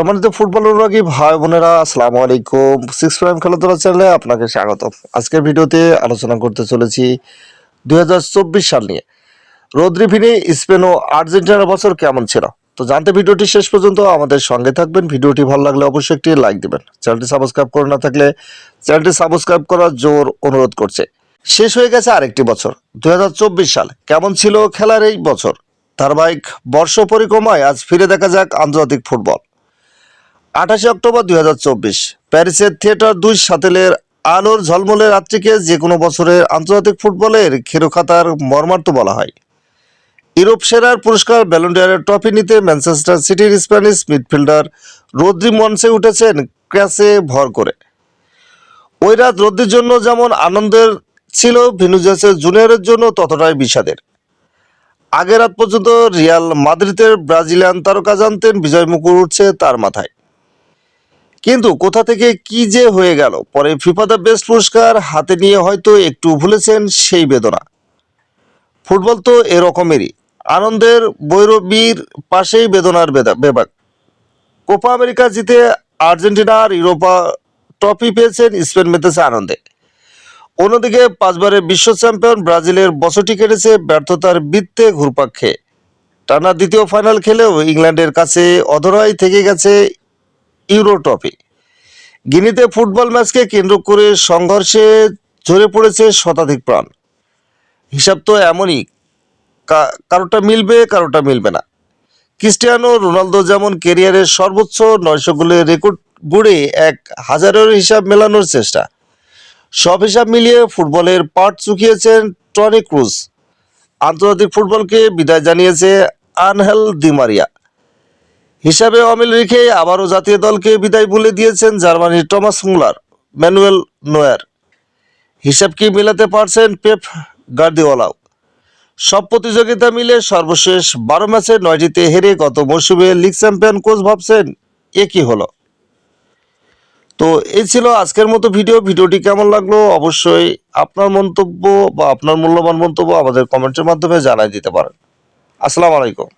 সম্মানিত ফুটবল অনুরাগী ভাই বোনেরা, আসসালামু আলাইকুম। সিক্স প্রাইম খেলাধুলা চ্যানেলে আপনাকে স্বাগত আজকের ভিডিওতে আলোচনা করতে চলেছি দুই হাজার চব্বিশ সাল নিয়ে। রোদ্রি স্পেন ও আর্জেন্টিনার বছর কেমন ছিল? তো জানতে ভিডিওটি শেষ পর্যন্ত আমাদের সঙ্গে থাকবেন। ভিডিওটি ভালো লাগলে অবশ্যই একটি লাইক দিবেন। চ্যানেলটি সাবস্ক্রাইব করে না থাকলে চ্যানেলটি সাবস্ক্রাইব করার জোর অনুরোধ করছে। শেষ হয়ে গেছে আরেকটি বছর। দুই হাজার চব্বিশ সাল, কেমন ছিল খেলার এই বছর? ধারাবাহিক বর্ষ পরিক্রমায় আজ ফিরে দেখা যাক আন্তর্জাতিক ফুটবল। আঠাশে অক্টোবর দুই হাজার চব্বিশ। প্যারিসের থিয়েটার দুই সাতেলের আলোর ঝলমলে রাত্রিকে যে কোনো বছরের আন্তর্জাতিক ফুটবলের খেরোখাতার মর্মার্থ বলা হয়। ইউরোপ সেরার পুরস্কার ব্যালন্ডিয়ারের ট্রফি নিতে ম্যানচেস্টার সিটির স্প্যানিশ মিডফিল্ডার রদ্রি মঞ্চে উঠেছেন ক্র্যাশে ভর করে। ওই রাত রদ্রির জন্য যেমন আনন্দের ছিল ভিনুজাসের জুনিয়রের জন্য ততটাই বিষাদের। আগের রাত পর্যন্ত রিয়াল মাদ্রিদের ব্রাজিলিয়ান তারকা জানতেন, বিজয় মুকুর উঠছে তার মাথায়। কিন্তু কোথা থেকে কি যে হয়ে গেল, পরে ফিফা দ্য বেস্ট পুরস্কার হাতে নিয়ে হয়তো একটু ভুলেছেন সেই বেদনা। ফুটবল তো এরকমেরই, আনন্দের বৈরবীর পাশেই বেদনার বেদা বেবাক কোপা আমেরিকা জিতে আর্জেন্টিনা আর ইউরোপা ট্রফি পেয়েছেন, স্পেন মেতেছে আনন্দে। অন্যদিকে পাঁচবারের বিশ্ব চ্যাম্পিয়ন ব্রাজিলের বছরটি কেটেছে ব্যর্থতার বৃত্তে ঘুরপাক খেয়ে। টানা দ্বিতীয় ফাইনাল খেলেও ইংল্যান্ডের কাছে অধরাই থেকে গেছে ইউরো ট্রফি। গিনিতে ফুটবল ম্যাচকে কেন্দ্র করে সংঘর্ষে ঝরে পড়েছে শতাধিক প্রাণ। হিসাব তো এমনই কারোটা মিলবে কারোটা মিলবে না। ক্রিস্টিয়ানো রোনালদো যেমন কেরিয়ারের সর্বোচ্চ নয়শো গোলের রেকর্ড গড়ে এক হাজারের হিসাব মেলানোর চেষ্টা। সব হিসাব মিলিয়ে ফুটবলের পাট চুকিয়েছেন টনি ক্রুজ। আন্তর্জাতিক ফুটবলকে বিদায় জানিয়েছে আনহেল দিমারিয়া হিসাবে অমিল রেখে আবারও জাতীয় দলকে বিদায় বলে দিয়েছেন জার্মানির টমাস মুলার, ম্যানুয়েল নোয়ার। হিসাব কি মেলাতে পারছেন পেপ গার্দিওয়ালাও সব প্রতিযোগিতা মিলে সর্বশেষ বারো ম্যাচে নয়টিতে হেরে গত মৌসুমে লিগ চ্যাম্পিয়ন কোচ ভাবছেন, এ কি হলো? তো এই ছিল আজকের মতো ভিডিও। ভিডিওটি কেমন লাগল অবশ্যই আপনার মন্তব্য বা আপনার মূল্যবান মন্তব্য আমাদের কমেন্টের মাধ্যমে জানাই দিতে পারেন। আসসালামু আলাইকুম।